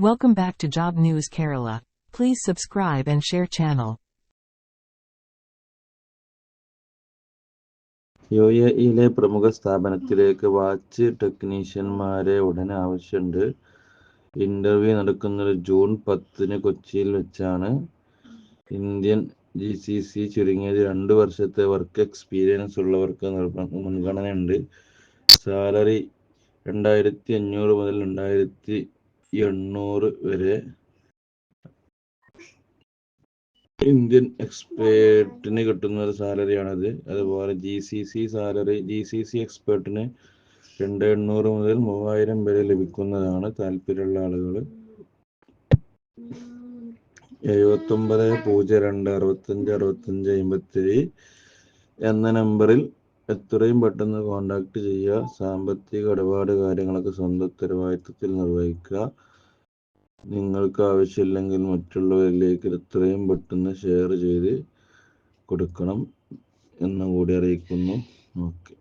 Welcome back to Job News Kerala. Please subscribe and share channel. യു ഇയിലെ പ്രമുഖ സ്ഥാപനത്തിലേക്ക് വാച്ച് ടെക്നീഷ്യന്മാരെ ഉടനെ ആവശ്യമുണ്ട് ഇന്റർവ്യൂ നടക്കുന്നത് ജൂൺ പത്തിന് കൊച്ചിയിൽ വെച്ചാണ് ഇന്ത്യൻ ജി സി സി ചുരുങ്ങിയത് രണ്ട് വർഷത്തെ വർക്ക് എക്സ്പീരിയൻസ് ഉള്ളവർക്ക് മുൻഗണനയുണ്ട് സാലറി രണ്ടായിരത്തി അഞ്ഞൂറ് മുതൽ രണ്ടായിരത്തി എണ്ണൂറ് വരെ. ഇന്ത്യൻ എക്സ്പേർട്ടിന് കിട്ടുന്ന ഒരു സാലറിയാണത് അതുപോലെ G C C salary G C C എക്സ്പേർട്ടിന് രണ്ട് എണ്ണൂറ് മുതൽ മൂവായിരം വരെ ലഭിക്കുന്നതാണ് താല്പര്യമുള്ള ആളുകൾ. എഴുപത്തൊമ്പത് പൂജ്യം രണ്ട് അറുപത്തഞ്ച് അറുപത്തഞ്ച് അമ്പത്തി എന്ന നമ്പറിൽ എത്രയും പെട്ടെന്ന് കോണ്ടാക്ട് ചെയ്യുക സാമ്പത്തിക ഇടപാട് കാര്യങ്ങളൊക്കെ സ്വന്തം ഉത്തരവാദിത്വത്തിൽ നിർവഹിക്കുക. നിങ്ങൾക്ക് ആവശ്യമില്ലെങ്കിൽ മറ്റുള്ളവരിലേക്ക് എത്രയും പെട്ടെന്ന് ഷെയർ ചെയ്ത് കൊടുക്കണം എന്നും കൂടി അറിയിക്കുന്നു. ഓക്കെ